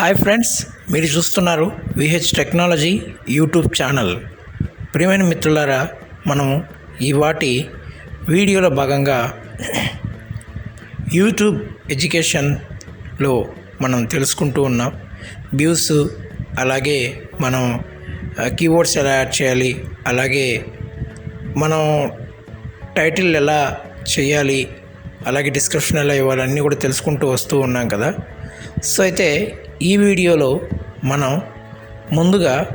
Hi friends మీరు చూస్తున్నారు VH technology YouTube channel. ప్రియమైన మిత్రులారా మనము ఈ వాటి వీడియోలో భాగంగా యూట్యూబ్ ఎడ్యుకేషన్లో మనం తెలుసుకుంటూ ఉన్నాం. వ్యూస్ అలాగే మనం కీవర్డ్స్ ఎలా యాడ్ చేయాలి అలాగే మనం టైటిల్ ఎలా చేయాలి అలాగే డిస్క్రిప్షన్ ఎలా ఇవ్వాలి అన్నీ కూడా తెలుసుకుంటూ వస్తూ ఉన్నాం కదా. సో అయితే ఈ వీడియోలో మనం ముందుగా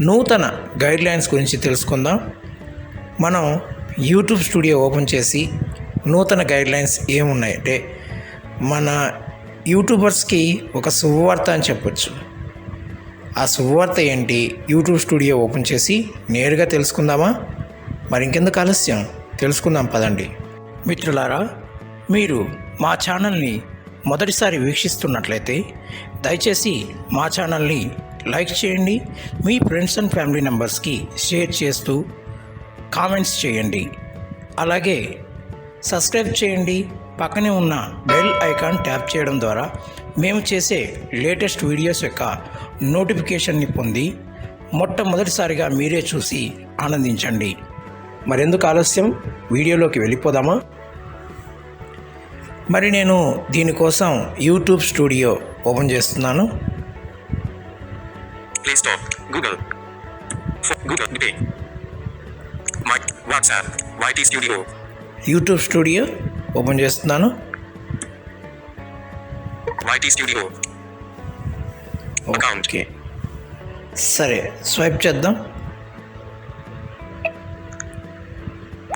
నూతన గైడ్లైన్స్ గురించి తెలుసుకుందాం. మనం యూట్యూబ్ స్టూడియో ఓపెన్ చేసి నూతన గైడ్లైన్స్ ఏమున్నాయి అంటే మన యూట్యూబర్స్కి ఒక శుభవార్త అని చెప్పొచ్చు. ఆ శుభవార్త ఏంటి? యూట్యూబ్ స్టూడియో ఓపెన్ చేసి నేరుగా తెలుసుకుందామా? మరి ఇంకెందుకు ఆలస్యం? తెలుసుకుందాం పదండి. మిత్రులారా మీరు మా ఛానల్ని మొదటిసారి వీక్షిస్తున్నట్లయితే దయచేసి మా ఛానల్ని లైక్ చేయండి మీ ఫ్రెండ్స్ అండ్ ఫ్యామిలీ మెంబర్స్కి షేర్ చేస్తూ కామెంట్స్ చేయండి. అలాగే సబ్స్క్రైబ్ చేయండి పక్కనే ఉన్న బెల్ ఐకాన్ ట్యాప్ చేయడం ద్వారా మేము చేసే లేటెస్ట్ వీడియోస్ యొక్క నోటిఫికేషన్ని పొంది మొట్టమొదటిసారిగా మీరే చూసి ఆనందించండి. మరెందుకు ఆలస్యం? వీడియోలోకి వెళ్ళిపోదామా? మరి నేను దీనికోసం యూట్యూబ్ స్టూడియో ఓపెన్ చేస్తున్నాను. Play Store Google Google Pay WhatsApp YT Studio YouTube Studio open చేస్తున్నాను. YT Studio okay. సరే స్వైప్ చేద్దాం.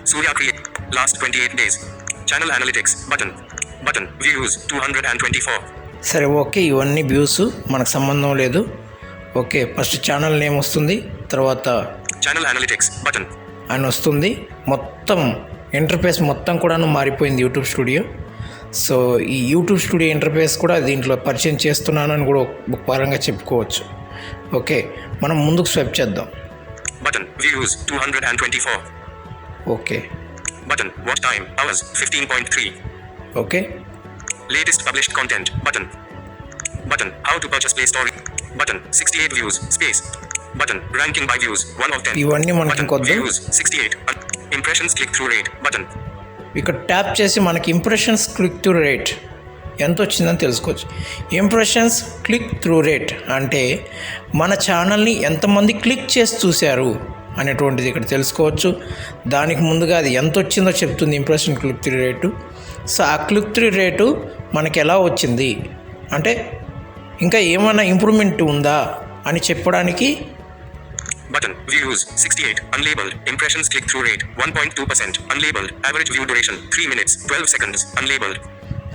Surya last twenty eight days channel analytics button days, Channel Analytics, button, button, views 224, సరే okay ఇవన్నీ views మనకు సంబంధం లేదు. Okay first channel name వస్తుంది. తర్వాత Channel Analytics, button, అని వస్తుంది. మొత్తం ఇంటర్ఫేస్ మొత్తం కూడాను మారిపోయింది యూట్యూబ్ స్టూడియో సో ఈ యూట్యూబ్ స్టూడియో ఇంటర్ఫేస్ కూడా దీంట్లో పరిచయం చేస్తున్నానని కూడా ఒక పరంగా చెప్పుకోవచ్చు. ఓకే మనం ముందుకు స్వైప్ చేద్దాం. Button, views 224, okay. Button, watch time, hours 15.3, okay latest published content, button, button, how to purchase Play Store, button, 68 views, space, button, ranking by views, 1 of 10. ఇవన్నీ మనకి ఇంకొద్దు views 68, Un- impressions click through rate, button, ఇక్కడ tap చేసి మనకి impressions click through rate ఎంత వచ్చిందని తెలుసుకోవచ్చు impressions click through rate అంటే మన ఛానల్ని ఎంతమంది క్లిక్ చేసి చూశారు అనేటువంటిది ఇక్కడ తెలుసుకోవచ్చు దానికి ముందుగా అది ఎంత వచ్చిందో చెప్తుంది ఇంప్రెషన్ క్లిక్ త్రూ రేటు సాక్లుక్తి రేటు మనకి ఎలా వచ్చింది? అంటే ఇంకా ఏమైనా ఇంప్రూవ్మెంట్ ఉందా అని చెప్పడానికి? Button views sixty eight unlabel impressions click through rate one point two percent unlabel average three minutes twelve seconds unlabel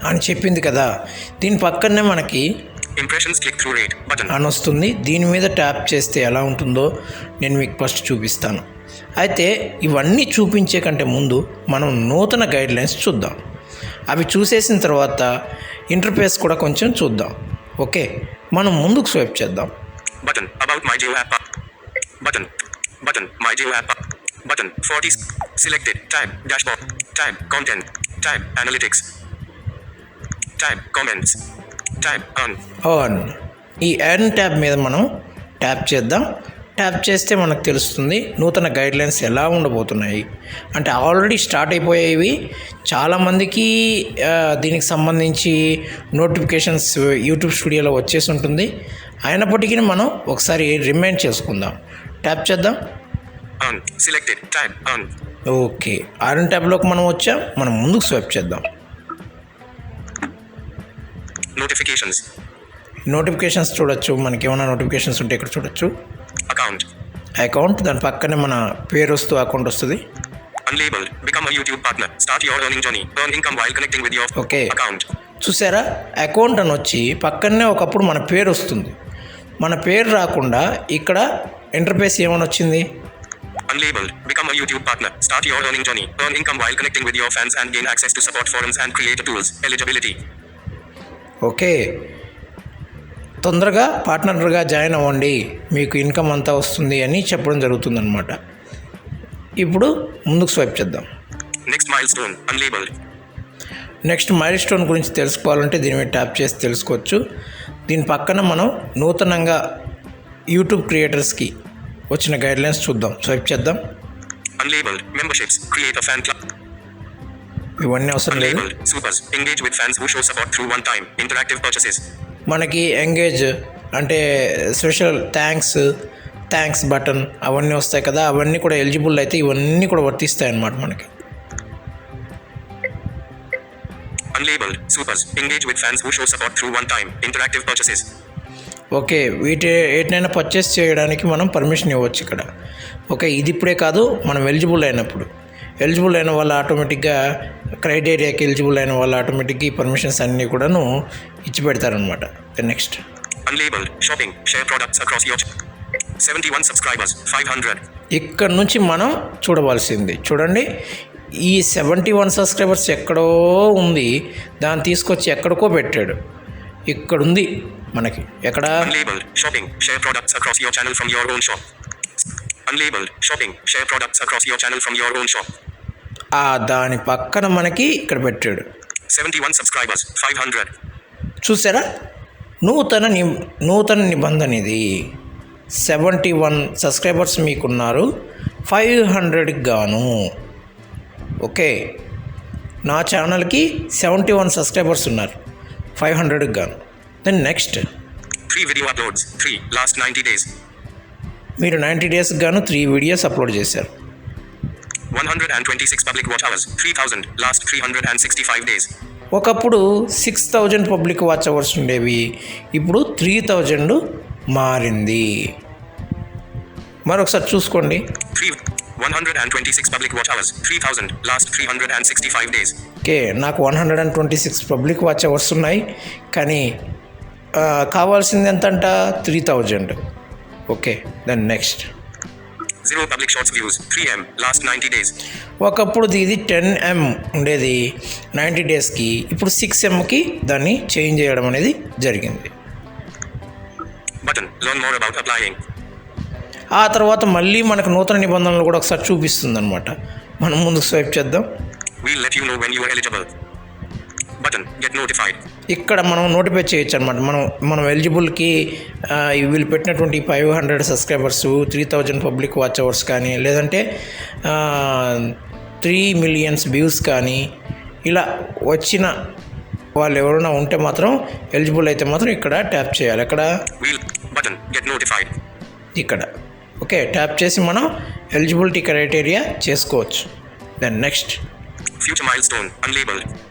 అని చెప్పింది కదా. దీని పక్కనే మనకి impressions click through rate button అని వస్తుంది. దీని మీద ట్యాప్ చేస్తే ఎలా ఉంటుందో నేను మీకు ఫస్ట్ చూపిస్తాను. అయితే ఇవన్నీ చూపించే కంటే ముందు మనం నూతన గైడ్లైన్స్ చూద్దాం. అవి చూసేసిన తర్వాత ఇంటర్ఫేస్ కూడా కొంచెం చూద్దాం. ఓకే మనం ముందుకు స్వైప్ చేద్దాం. Button about my Jio app button button my Jio app button forties selected time dashboard time content time analytics time comments time on on ఈ యాడ్ ట్యాబ్ మీద మనం ట్యాప్ చేద్దాం. ట్యాప్ చేస్తే మనకు తెలుస్తుంది నూతన గైడ్లైన్స్ ఎలా ఉండబోతున్నాయి. అంటే ఆల్రెడీ స్టార్ట్ అయిపోయేవి. చాలామందికి దీనికి సంబంధించి నోటిఫికేషన్స్ యూట్యూబ్ స్టూడియోలో వచ్చేసి ఉంటుంది. అయినప్పటికీ మనం ఒకసారి రిమైండ్ చేసుకుందాం. ట్యాప్ చేద్దాం. ఓకే. ఆరన్ ట్యాబ్లోకి మనం వచ్చాం. మనం ముందుకు స్వైప్ చేద్దాం. Notifications. నోటిఫికేషన్స్ చూడొచ్చు. మనకి ఏమైనా నోటిఫికేషన్స్ ఉంటే ఇక్కడ చూడొచ్చు. అకౌంట్ దాని పక్కనే మన పేరు వస్తూ అకౌంట్ వస్తుంది. Unlabel become YouTube partner start your earning journey earn while connecting with your okay account చూసారా? అకౌంట్ అని వచ్చి పక్కనే ఒకప్పుడు మన పేరు వస్తుంది. మన పేరు రాకుండా ఇక్కడ ఇంటర్ఫేస్ ఏమైనా వచ్చింది? Unlabel become YouTube partner start your earning journey earn income while connecting with your fans and gain access support forums and creative tools eligibility okay తొందరగా పార్ట్నర్గా జాయిన్ అవ్వండి మీకు ఇన్కమ్ అంతా వస్తుంది అని చెప్పడం జరుగుతుందన్నమాట ఇప్పుడు ముందుకు స్వైప్ చేద్దాం Next milestone. Unlabeled. Next milestone గురించి తెలుసుకోవాలంటే దీని మీద ట్యాప్ చేసి తెలుసుకోవచ్చు దీని పక్కన మనం నూతనంగా యూట్యూబ్ క్రియేటర్స్కి వచ్చిన గైడ్లైన్స్ చూద్దాం స్వైప్ చేద్దాం Unlabeled. Memberships. Create a fan club. ఇవన్నీ అవసరం లేదు Unlabeled. Supers. Engage with fans who show support through one-time interactive purchases. మనకి ఎంగేజ్ అంటే స్పెషల్ థ్యాంక్స్ థ్యాంక్స్ బటన్ అవన్నీ వస్తాయి కదా అవన్నీ కూడా ఎలిజిబుల్ అయితే ఇవన్నీ కూడా వర్తిస్తాయి అన్నమాట మనకి Unlabeled. Supers. Engage with fans who show support through one-time interactive purchases. Okay వీటి ఏటినైనా పర్చేస్ చేయడానికి మనం పర్మిషన్ ఇవ్వచ్చు ఇక్కడ ఓకే ఇది ఇప్పుడే కాదు మనం ఎలిజిబుల్ అయినప్పుడు ఎలిజిబుల్ అయిన వాళ్ళు ఆటోమేటిక్గా క్రైటీరియాకి ఎలిజిబుల్ అయిన వాళ్ళు ఆటోమేటిక్గా ఈ పర్మిషన్స్ అన్నీ కూడాను ఇచ్చి పెడతారనమాట నెక్స్ట్ ఇక్కడ నుంచి మనం చూడవలసింది. చూడండి. ఈ సెవెంటీ వన్ సబ్స్క్రైబర్స్ ఎక్కడో ఉంది. దాన్ని తీసుకొచ్చి ఎక్కడికో పెట్టాడు. ఇక్కడ ఉంది మనకి. ఎక్కడ? Shopping share products across your channel from your own shop unlabel shopping share products across your channel from your own ఆ దాని పక్కన మనకి ఇక్కడ పెట్టాడు 71 subscribers. 500. చూసారా నూతన ని నూతన నిబంధన ఇది సెవెంటీ వన్ సబ్స్క్రైబర్స్ మీకున్నారు ఫైవ్ హండ్రెడ్కి గాను ఓకే నా ఛానల్కి సెవెంటీ వన్ సబ్స్క్రైబర్స్ ఉన్నారు ఫైవ్ హండ్రెడ్కి గాను then next 3 video uploads. 3. Last 90 days. మీరు నైంటీ డేస్కి గాను త్రీ వీడియోస్ అప్లోడ్ చేశారు 126 public watch hours. 3000. Last 365 days. ఒకప్పుడు six thousand public watch hours ఉండేవి ఇప్పుడు త్రీ థౌజండ్ మారింది మరొకసారి చూసుకోండి 3. 126 public watch hours. 3000. Last 365 days. Okay నాకు one hundred and twenty six public watch hours ఉన్నాయి కానీ కావాల్సింది ఎంతంట three thousand okay then next 0 public shorts views. 3M. Last 90 days. ఒకప్పుడు ఇది టెన్ ఎం ఉండేది నైంటీ డేస్కి ఇప్పుడు సిక్స్ ఎంకి దాన్ని చేంజ్ చేయడం అనేది జరిగింది. Learn more about applying. ఆ తర్వాత మళ్ళీ మనకు నూతన నిబంధనలు కూడా ఒకసారి చూపిస్తుంది అనమాట మనం ముందుకు స్వైప్ చేద్దాం you know when you are eligible. Button. Get notified. ఇక్కడ మనం నోటిఫై చేయొచ్చు అనమాట మనం మనం ఎలిజిబుల్కి వీళ్ళు పెట్టినటువంటి five hundred subscribers three thousand public watch hours కానీ లేదంటే త్రీ మిలియన్స్ వ్యూస్ కానీ ఇలా వచ్చిన వాళ్ళు ఎవరైనా ఉంటే మాత్రం ఎలిజిబుల్ అయితే మాత్రం ఇక్కడ ట్యాప్ చేయాలి notified. ఇక్కడ ఓకే ట్యాప్ చేసి మనం ఎలిజిబిలిటీ క్రైటీరియా చేసుకోవచ్చు then next Future milestone. Unlabeled.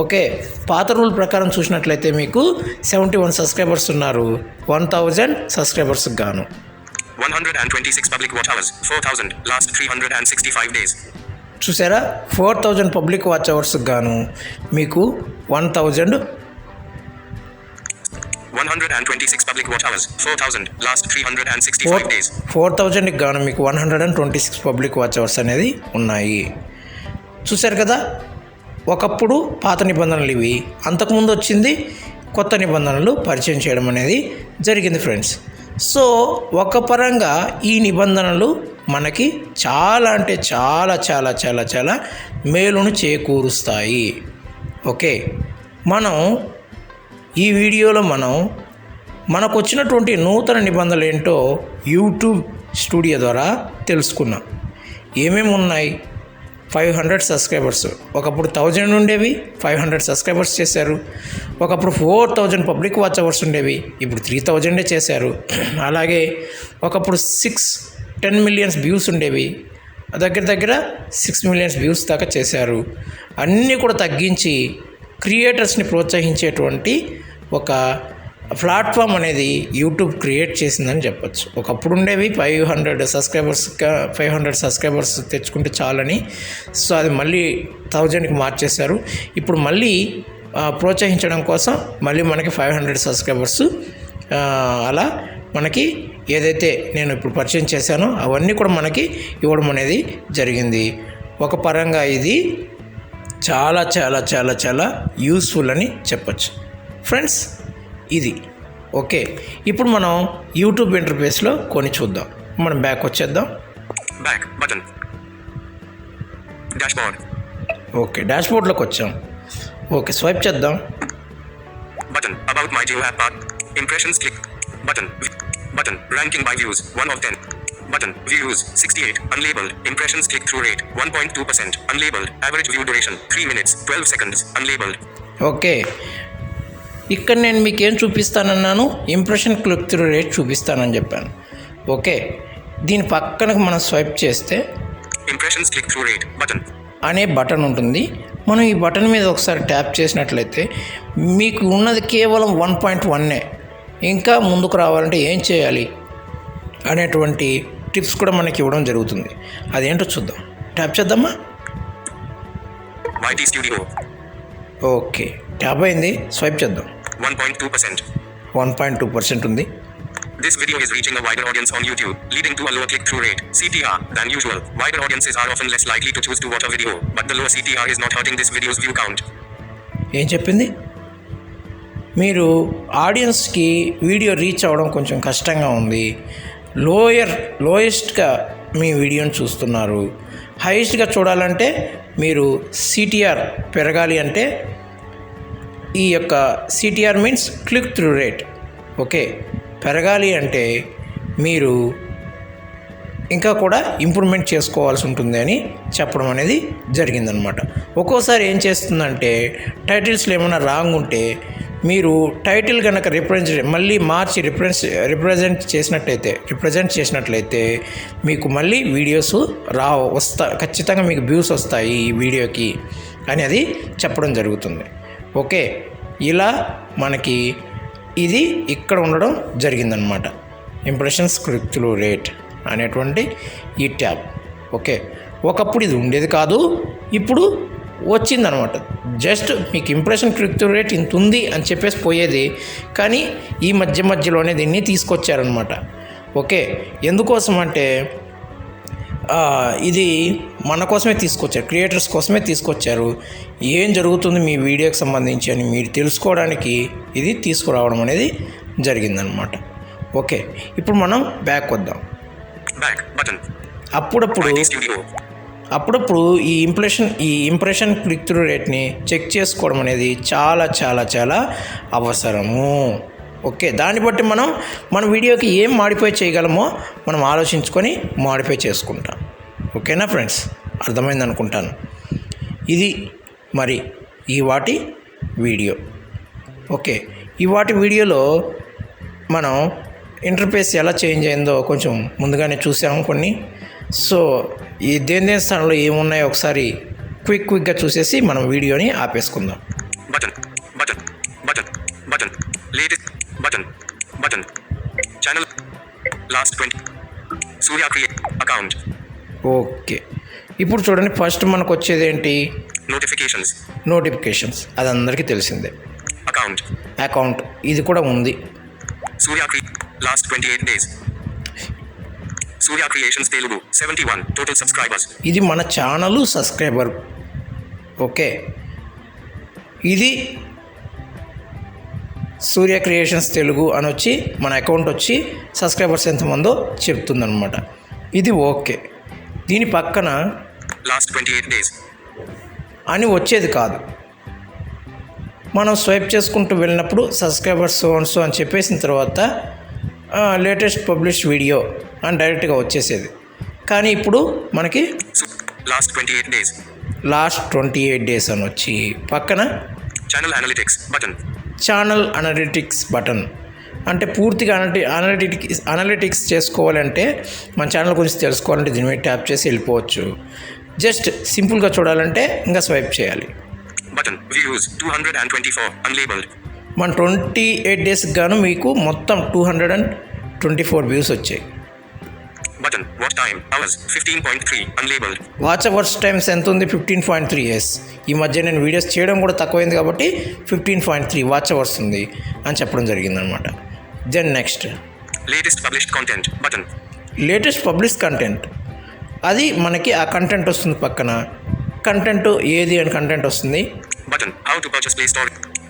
Okay పాత రూల్ ప్రకారం చూసినట్లయితే మీకు సెవెంటీ వన్ సబ్స్క్రైబర్స్ ఉన్నారు వన్ థౌజండ్ సబ్స్క్రైబర్స్కి గాను 126 public watch hours. 4000. Last 365 days. చూసారా ఫోర్ థౌజండ్ పబ్లిక్ వాచ్ అవర్స్కి గాను మీకు one thousand 126 public watch hours. 4000. Last 365 four. Four థౌజండ్కి గాను మీకు one hundred and twenty six public watch hours అనేది ఉన్నాయి చూశారు కదా ఒకప్పుడు పాత నిబంధనలు ఇవి. అంతకుముందు వచ్చింది కొత్త నిబంధనలు పరిచయం చేయడం అనేది జరిగింది ఫ్రెండ్స్. సో ఒక పరంగా ఈ నిబంధనలు మనకి చాలా అంటే చాలా చాలా చాలా చాలా మేలును చేకూరుస్తాయి. ఓకే? మనం ఈ వీడియోలో మనం మనకు వచ్చినటువంటి నూతన నిబంధనలు ఏంటో యూట్యూబ్ స్టూడియో ద్వారా తెలుసుకున్నాం. ఏమేమి ఉన్నాయి ఫైవ్ హండ్రెడ్ సబ్స్క్రైబర్స్. ఒకప్పుడు థౌజండ్ ఉండేవి ఫైవ్ హండ్రెడ్ సబ్స్క్రైబర్స్ చేశారు. ఒకప్పుడు four thousand public watch hours ఉండేవి ఇప్పుడు త్రీ థౌజండే చేశారు. అలాగే ఒకప్పుడు సిక్స్ టెన్ మిలియన్స్ వ్యూస్ ఉండేవి దగ్గర దగ్గర సిక్స్ మిలియన్స్ వ్యూస్ దాకా చేశారు. అన్నీ కూడా తగ్గించి క్రియేటర్స్ని ప్రోత్సహించేటువంటి ఒక ప్లాట్ఫామ్ అనేది యూట్యూబ్ క్రియేట్ చేసిందని చెప్పొచ్చు. ఒకప్పుడు ఉండేవి five hundred subscribers five hundred subscribers తెచ్చుకుంటే చాలని. సో అది మళ్ళీ థౌజండ్కి మార్చేశారు. ఇప్పుడు మళ్ళీ ప్రోత్సహించడం కోసం మళ్ళీ మనకి ఫైవ్ హండ్రెడ్ సబ్స్క్రైబర్స్ అలా మనకి ఏదైతే నేను ఇప్పుడు పరిచయం చేశానో అవన్నీ కూడా మనకి ఇవ్వడం అనేది జరిగింది. ఒక పరంగా ఇది చాలా చాలా చాలా చాలా యూస్ఫుల్ అని చెప్పచ్చు. ఫ్రెండ్స్ ఇది. ఓకే ఇప్పుడు మనం యూట్యూబ్ ఇంటర్ఫేస్లో కొని చూద్దాం. మనం బ్యాక్ వచ్చేద్దాం. Back button dashboard okay డాష్ బోర్డ్లోకి వచ్చాం. ఓకే స్వైప్ చేద్దాం. Button about my Jio app impressions click button button ranking by views one of ten button views sixty eight unlabelled impressions click through rate one point two percent unlabelled average view duration three minutes twelve seconds unlabelled okay ఇక్కడ నేను మీకు ఏం చూపిస్తానన్నాను? Impression click through rate చూపిస్తానని చెప్పాను. Okay. దీని పక్కనకు మనం swipe చేస్తే Impressions click through rate. Button. అనే బటన్ ఉంటుంది. మనం ఈ బటన్ మీద ఒకసారి ట్యాప్ చేసినట్లయితే మీకు ఉన్నది కేవలం వన్ పాయింట్ వన్నే. ఇంకా ముందుకు రావాలంటే ఏం చేయాలి? అనేటువంటి టిప్స్ కూడా మనకి ఇవ్వడం జరుగుతుంది. అదేంటో చూద్దాం. ట్యాప్ చేద్దామా. ఓకే. ట్యాప్ అయింది. స్వైప్ చేద్దాం. 1.2%. వన్ పాయింట్ టూ పర్సెంట్ ఉంది This video is reaching a wider audience on YouTube, leading to a lower click-through rate (CTR) than usual. Wider audiences are often less likely to choose to watch a video, but the lower CTR is not hurting this video's view count. ఏం చెప్పింది మీరు ఆడియన్స్కి video reach అవ్వడం కొంచెం కష్టంగా ఉంది lower లోయెస్ట్గా మీ వీడియోని చూస్తున్నారు హైయెస్ట్గా చూడాలంటే మీరు సిటిఆర్ పెరగాలి అంటే ఈ యొక్క CTR means click through rate okay పెరగాలి అంటే మీరు ఇంకా కూడా ఇంప్రూవ్మెంట్ చేసుకోవాల్సి ఉంటుంది అని చెప్పడం అనేది జరిగిందనమాట ఒక్కోసారి ఏం చేస్తుందంటే టైటిల్స్లో ఏమైనా రాంగ్ ఉంటే మీరు టైటిల్ కనుక రిప్రజెంట్ మళ్ళీ మార్చి రిప్రజెంట్ రిప్రజెంట్ చేసినట్లయితే రిప్రజెంట్ చేసినట్లయితే మీకు మళ్ళీ వీడియోస్ రా వస్తా ఖచ్చితంగా మీకు వ్యూస్ వస్తాయి ఈ వీడియోకి అనేది చెప్పడం జరుగుతుంది. ఓకే ఇలా మనకి ఇది ఇక్కడ ఉండడం జరిగిందనమాట ఇంప్రెషన్స్ క్లిక్లు రేట్ అనేటువంటి ఈ ట్యాబ్. ఓకే ఒకప్పుడు ఇది ఉండేది కాదు ఇప్పుడు వచ్చిందనమాట జస్ట్ మీకు ఇంప్రెషన్ క్లిక్ రేట్ ఇంత ఉంది అని చెప్పేసి పోయేది కానీ ఈ మధ్య మధ్యలోనే దీన్ని తీసుకొచ్చారనమాట ఓకే ఎందుకోసం అంటే ఇది మన కోసమే తీసుకొచ్చారు క్రియేటర్స్ కోసమే తీసుకొచ్చారు. ఏం జరుగుతుంది మీ వీడియోకి సంబంధించి అని మీరు తెలుసుకోవడానికి ఇది తీసుకురావడం అనేది జరిగిందనమాట ఓకే ఇప్పుడు మనం బ్యాక్ వద్దాం. అప్పుడప్పుడు. అప్పుడప్పుడు ఈ ఇంప్రెషన్ ఈ ఇంప్రెషన్ క్లిక్ త్రూ రేట్ని చెక్ చేసుకోవడం అనేది చాలా చాలా చాలా అవసరము. ఓకే దాన్ని బట్టి మనం మన వీడియోకి ఏం మాడిఫై చేయగలమో మనం ఆలోచించుకొని మాడిఫై చేసుకుంటాం. ఓకేనా ఫ్రెండ్స్? అర్థమైంది అనుకుంటాను. ఇది మరి ఈ వాటి వీడియో. ఓకే ఈ వాటి వీడియోలో మనం ఇంటర్ఫేస్ ఎలా చేంజ్ అయిందో కొంచెం ముందుగానే చూసాము కొన్ని. సో ఈ దేని దేని స్థానంలో ఏమున్నాయో ఒకసారి క్విక్ క్విక్గా చూసేసి మనం వీడియోని ఆపేసుకుందాం. Button button button button latest button button channel last twenty Surya create account okay ఇప్పుడు చూడండి ఫస్ట్ మనకు వచ్చేది ఏంటి Notifications. నోటిఫికేషన్స్ అది అందరికీ తెలిసిందే Account. అకౌంట్ ఇది కూడా ఉంది Surya create. Last 28 days. Surya Creations Telugu. 71. Total subscribers. ఇది మన ఛానల్ సబ్స్క్రైబర్ ఓకే ఇది సూర్య క్రియేషన్స్ తెలుగు అని వచ్చి మన అకౌంట్ వచ్చి సబ్స్క్రైబర్స్ ఎంతమందో చెప్తుందనమాట ఇది ఓకే దీని పక్కన Last 28 days. అని వచ్చేది కాదు మనం స్వైప్ చేసుకుంటూ వెళ్ళినప్పుడు సబ్స్క్రైబర్స్ సోన్స్ అని చెప్పేసిన తర్వాత లేటెస్ట్ పబ్లిష్ వీడియో అని డైరెక్ట్గా వచ్చేసేది కానీ ఇప్పుడు మనకి Su- last 28 days. Last twenty eight days అని వచ్చి పక్కన Channel Analytics. Button. Channel analytics button అంటే పూర్తిగా అనలి అనలిటిక్స్ అనలిటిక్స్ చేసుకోవాలంటే మన ఛానల్ గురించి తెలుసుకోవాలంటే దీని మీద ట్యాప్ చేసి వెళ్ళిపోవచ్చు జస్ట్ సింపుల్గా చూడాలంటే ఇంకా స్వైప్ చేయాలి Button. Views. 224. Unlabeled. మన ట్వంటీ ఎయిట్ డేస్కి గాను మీకు మొత్తం two hundred and twenty four views వచ్చాయి. Watch time. Hours. 15.3. Unlabeled. Watch hours times ఎంత ఉంది ఫిఫ్టీన్ పాయింట్ త్రీ ఎస్ ఈ మధ్య నేను వీడియోస్ చేయడం కూడా తక్కువైంది కాబట్టి fifteen point three watch hours ఉంది అని చెప్పడం జరిగిందనమాట then next Latest published content. Button. Latest publish content అది మనకి ఆ కంటెంట్ వస్తుంది పక్కన కంటెంట్ ఏది అని కంటెంట్ వస్తుంది Button. How to purchase Play Store.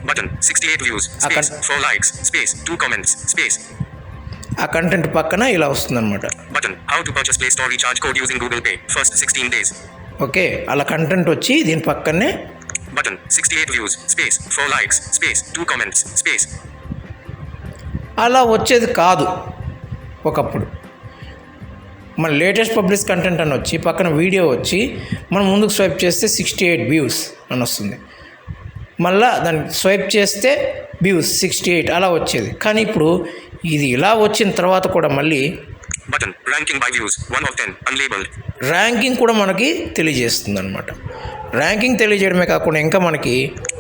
Button. 68 views. I Space. can- 4 likes. Space. 2 comments. Space. ఆ కంటెంట్ పక్కన ఇలా వస్తుంది అనమాట Button. How to purchase Play Store recharge code using Google Pay. First 16 days. Okay అలా content వచ్చి దీని పక్కనే Button. 68 views. Space. 4 likes. Space. 2 comments. Space. అలా వచ్చేది కాదు ఒకప్పుడు మన లేటెస్ట్ పబ్లిష్ కంటెంట్ అని వచ్చి పక్కన వీడియో వచ్చి మనం ముందుకు స్వైప్ చేస్తే సిక్స్టీ ఎయిట్ వ్యూస్ అని వస్తుంది మళ్ళా దాన్ని స్వైప్ చేస్తే వ్యూస్ సిక్స్టీ ఎయిట్ అలా వచ్చేది కానీ ఇప్పుడు ఇది ఇలా వచ్చిన తర్వాత కూడా మళ్ళీ. Ranking by views. 1 of 10. Unlabeled. Ranking కూడా మనకి తెలియజేస్తుంది అనమాట ర్యాంకింగ్ తెలియజేయడమే కాకుండా ఇంకా మనకి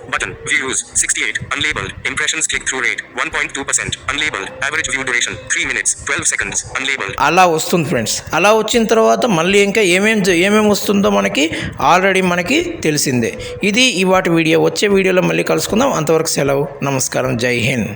Button. Views. 68. Unlabeled. Impressions click through rate. 1.2%. Unlabeled. Average view duration. 3 minutes. 12 seconds. Unlabeled. అలా వస్తుంది ఫ్రెండ్స్ అలా వచ్చిన తర్వాత మళ్ళీ ఇంకా ఏమేం ఏమేమి వస్తుందో మనకి ఆల్రెడీ మనకి తెలిసిందే ఇది ఇవాటి వీడియో వచ్చే వీడియోలో మళ్ళీ కలుసుకుందాం అంతవరకు సెలవు నమస్కారం జై హింద్